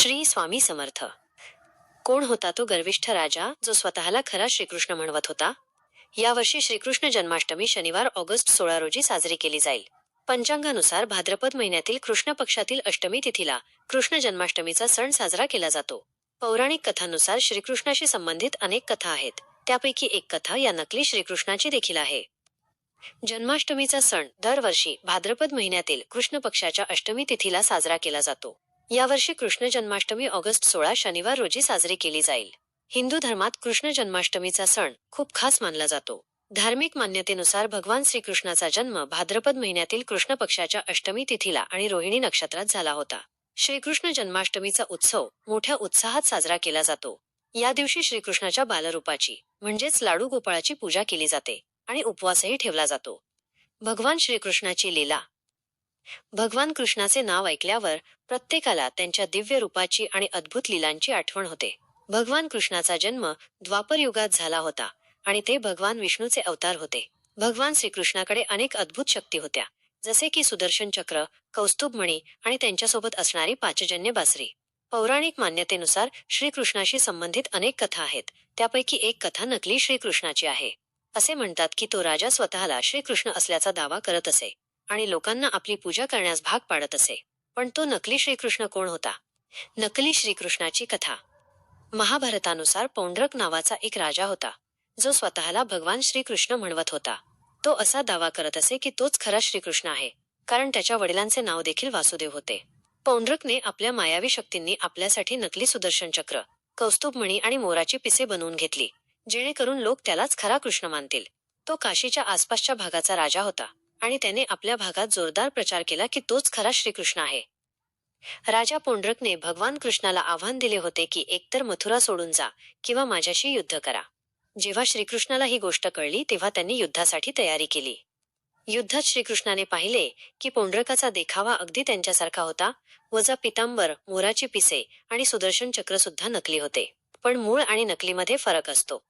श्री स्वामी समर्थ. कोण होता तो गर्विष्ठ राजा जो स्वतःला खरा श्रीकृष्ण म्हणवत होता? यावर्षी श्रीकृष्ण जन्माष्टमी शनिवार ऑगस्ट सोळा रोजी साजरी केली जाईल. पंचांगानुसार भाद्रपद महिन्यातील कृष्ण पक्षातील अष्टमी तिथीला कृष्ण जन्माष्टमीचा सण साजरा केला जातो. पौराणिक कथांनुसार श्रीकृष्णाशी संबंधित अनेक कथा आहेत. त्यापैकी एक कथा या नकली श्रीकृष्णाची देखील आहे. जन्माष्टमीचा सण दरवर्षी भाद्रपद महिन्यातील कृष्ण पक्षाच्या अष्टमी तिथीला साजरा केला जातो. यावर्षी कृष्ण जन्माष्टमी ऑगस्ट सोळा शनिवार रोजी साजरी केली जाईल. हिंदू धर्मात कृष्ण जन्माष्टमीचा सण खूप खास मानला जातो. धार्मिक मान्यतेनुसार भगवान श्रीकृष्णाचा जन्म भाद्रपद महिन्यातील कृष्ण पक्षाच्या अष्टमी तिथीला आणि रोहिणी नक्षत्रात झाला होता. श्रीकृष्ण जन्माष्टमीचा उत्सव मोठ्या उत्साहात साजरा केला जातो. या दिवशी श्रीकृष्णाच्या बालरूपाची म्हणजेच लाडू गोपाळाची पूजा केली जाते आणि उपवासही ठेवला जातो. भगवान श्रीकृष्णाची लीला भगवान कृष्णाचे नाव ऐकल्यावर प्रत्येकाला त्यांच्या दिव्य रूपाची आणि अद्भुत लीलांची आठवण होते. भगवान कृष्णाचा जन्म द्वापर युगात झाला होता आणि ते भगवान विष्णूचे अवतार होते. भगवान श्रीकृष्णाकडे अनेक अद्भुत शक्ती होत्या जसे की सुदर्शन चक्र कौस्तुभमणी आणि त्यांच्यासोबत असणारी पाचजन्य बासरी. पौराणिक मान्यतेनुसार श्रीकृष्णाशी संबंधित अनेक कथा आहेत त्यापैकी एक कथा नकली श्रीकृष्णाची आहे. असे म्हणतात की तो राजा स्वतःला श्रीकृष्ण असल्याचा दावा करत असे. आणि लोकांना आपली पूजा करण्यास भाग पाडत असे. पण तो नकली श्रीकृष्ण कोण होता? नकली श्रीकृष्णाची कथा. महाभारतानुसार पौंड्रक नावाचा एक राजा होता जो स्वतःला भगवान श्रीकृष्ण म्हणवत होता. तो असा दावा करत असे की तोच खरा श्रीकृष्ण आहे कारण त्याच्या वडिलांचे नाव देखील वासुदेव होते. पौंड्रकने आपल्या मायावी शक्तींनी आपल्यासाठी नकली सुदर्शन चक्र कौस्तुभमणी आणि मोराची पिसे बनवून घेतली जेणेकरून लोक त्यालाच खरा कृष्ण मानतील. तो काशीच्या आसपासच्या भागाचा राजा होता. आणि त्याने आपल्या भागात जोरदार प्रचार केला की तोच खरा श्रीकृष्ण आहे. राजा पोंड्रकने भगवान कृष्णाला आव्हान दिले होते की एकतर मथुरा सोडून जा किंवा माझ्याशी युद्ध करा. जेव्हा श्रीकृष्णाला ही गोष्ट कळली तेव्हा त्यांनी युद्धासाठी तयारी केली. युद्धात श्रीकृष्णाने पाहिले की पोंड्रकाचा देखावा अगदी त्यांच्यासारखा होता. वजा पितांबर मोराची पिसे आणि सुदर्शन चक्र सुद्धा नकली होते. पण मूळ आणि नकलीमध्ये फरक असतो.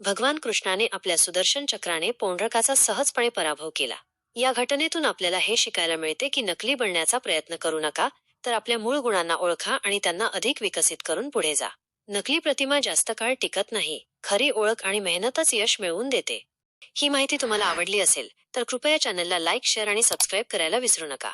भगवान कृष्णाने आपल्या सुदर्शन चक्राने पोंड्रकाचा सहजपणे पराभव केला. या घटनेतून आपल्याला हे शिकायला मिळते की नकली बनण्याचा प्रयत्न करू नका तर आपल्या मूळ गुणांना ओळखा आणि त्यांना अधिक विकसित करून पुढे जा. नकली प्रतिमा जास्त काळ टिकत नाही खरी ओळख आणि मेहनतच यश मिळवून देते. ही माहिती तुम्हाला आवडली असेल तर कृपया चॅनलला लाईक शेअर आणि सबस्क्राईब करायला विसरू नका.